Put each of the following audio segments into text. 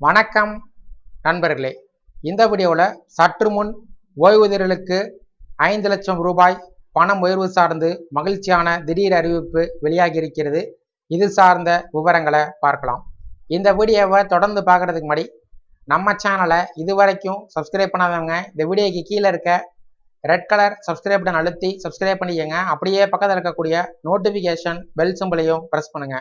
வணக்கம் நண்பர்களே. இந்த வீடியோவில் சற்று முன் ஓய்வூதியர்களுக்கு ஐந்து லட்சம் ரூபாய் பணம் உயர்வு சார்ந்து மகிழ்ச்சியான திடீர் அறிவிப்பு வெளியாகி இருக்கிறது இது சார்ந்த விவரங்களை பார்க்கலாம். இந்த வீடியோவை தொடர்ந்து பார்க்குறதுக்கு முன்னாடி நம்ம சேனலை இதுவரைக்கும் சப்ஸ்கிரைப் பண்ணாதவங்க இந்த வீடியோக்கு கீழே இருக்க ரெட் கலர் சப்ஸ்கிரைப் பட்டன் அழுத்தி சப்ஸ்கிரைப் பண்ணிக்கங்க. அப்படியே பக்கத்தில் இருக்கக்கூடிய நோட்டிஃபிகேஷன் பெல் சிம்பிளையும் ப்ரெஸ் பண்ணுங்க.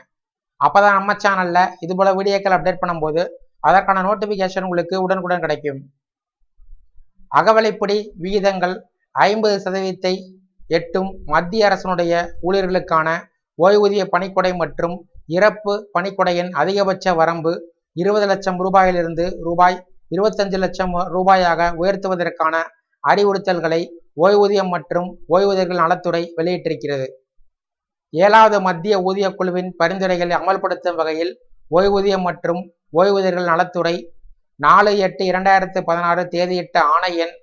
அப்பதான் நம்ம சேனல்ல இது போல வீடியோக்கள் அப்டேட் பண்ணும்போது அதற்கான நோட்டிபிகேஷன் உங்களுக்கு உடனுக்குடன் கிடைக்கும். அகவலைப்படி விகிதங்கள் ஐம்பது சதவீதத்தை எட்டும் மத்திய அரசினுடைய ஊழியர்களுக்கான ஓய்வூதிய பணிக்கொடை மற்றும் இறப்பு பணிக்கொடையின் அதிகபட்ச வரம்பு இருபது லட்சம் ரூபாயிலிருந்து ரூபாய் இருபத்தஞ்சு லட்சம் ரூபாயாக உயர்த்துவதற்கான அறிவுறுத்தல்களை ஓய்வூதியம் மற்றும் ஓய்வூதியர்கள் நலத்துறை வெளியிட்டிருக்கிறது. ஏழாவது மத்திய ஊதிய குழுவின் பரிந்துரைகளை அமல்படுத்தும் வகையில் ஓய்வூதியம் மற்றும் ஓய்வூதியர்கள் நலத்துறை நாலு எட்டு இரண்டாயிரத்து பதினாறு தேதியிட்ட ஆணை எண்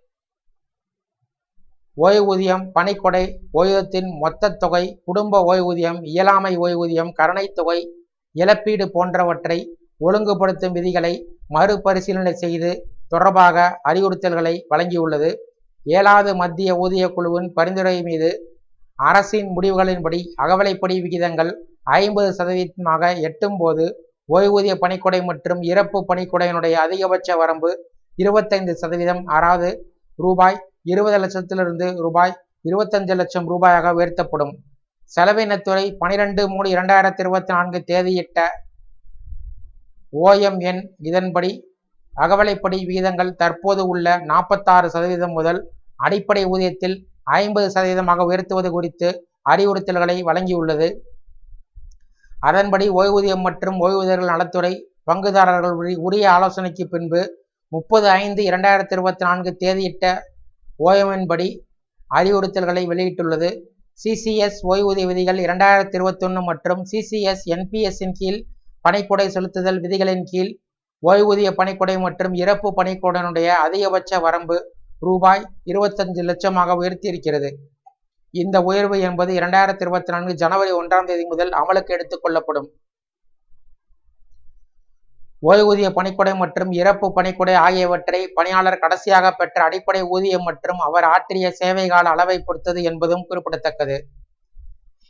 ஓய்வூதியம் பணிக்கொடை ஓய்வூதியத்தின் மொத்த தொகை குடும்ப ஓய்வூதியம் இயலாமை ஓய்வூதியம் கருணைத் தொகை இழப்பீடு போன்றவற்றை ஒழுங்குபடுத்தும் விதிகளை மறுபரிசீலனை செய்து தொடர்பாக அறிவுறுத்தல்களை வழங்கியுள்ளது. ஏழாவது மத்திய ஊதிய குழுவின் பரிந்துரை மீது அரசின் முடிவுகளின்படி அகவலைப்படி விகிதங்கள் ஐம்பது சதவீதமாக எட்டும் போது ஓய்வூதிய பணிக்கொடை மற்றும் இறப்பு பணிக்கொடையினுடைய அதிகபட்ச வரம்பு இருபத்தைந்து சதவீதம் அதாவது ரூபாய் இருபது லட்சத்திலிருந்து ரூபாய் இருபத்தஞ்சு லட்சம் ரூபாயாக உயர்த்தப்படும். செலவினத்துறை பனிரெண்டு மூணு இரண்டாயிரத்தி இருபத்தி நான்கு தேதியிட்ட ஓஎம்என் இதன்படி அகவலைப்படி விகிதங்கள் தற்போது உள்ள நாற்பத்தாறு சதவீதம் முதல் அடிப்படை ஊதியத்தில் ஐம்பது சதவீதமாக உயர்த்துவது குறித்து அறிவுறுத்தல்களை வழங்கியுள்ளது. அதன்படி ஓய்வூதியம் மற்றும் ஓய்வூதியர்கள் நலத்துறை பங்குதாரர்கள் உரிய ஆலோசனைக்கு பின்பு முப்பது ஐந்து இரண்டாயிரத்தி இருபத்தி நான்கு தேதியிட்ட ஓய்வின்படி அறிவுறுத்தல்களை வெளியிட்டுள்ளது. சிசிஎஸ் ஓய்வூதிய விதிகள் இரண்டாயிரத்தி இருபத்தொன்று மற்றும் சிசிஎஸ் என்பிஎஸ்ஸின் கீழ் பணிக்கொடை செலுத்துதல் விதிகளின் கீழ் ஓய்வூதிய பணிக்கொடை மற்றும் இறப்பு பணிக்கொடையினுடைய அதிகபட்ச வரம்பு ரூபாய் இருபத்தஞ்சு லட்சமாக உயர்த்தியிருக்கிறது. இந்த உயர்வு என்பது இரண்டாயிரத்தி இருபத்தி நான்கு ஜனவரி ஒன்றாம் தேதி முதல் அமலுக்கு எடுத்துக் கொள்ளப்படும். ஓய்வூதிய பணிக்கொடை மற்றும் இறப்பு பணிக்கொடை ஆகியவற்றை பணியாளர் கடைசியாக பெற்ற அடிப்படை ஊதியம் மற்றும் அவர் ஆற்றிய சேவை கால அளவை பொறுத்தது என்பதும் குறிப்பிடத்தக்கது.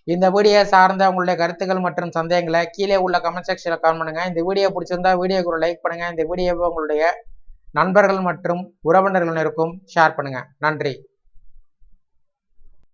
இந்த வீடியோ சார்ந்த உங்களுடைய கருத்துக்கள் மற்றும் சந்தேகங்களை கீழே உள்ள கமெண்ட் செக்ஷனில் கமெண்ட் பண்ணுங்க. இந்த வீடியோ பிடிச்சிருந்தா வீடியோக்கு ஒரு லைக் பண்ணுங்க. இந்த வீடியோவை உங்களுடைய நண்பர்கள் மற்றும் உறவினர்களுக்கும் ஷேர் பண்ணுங்க. நன்றி.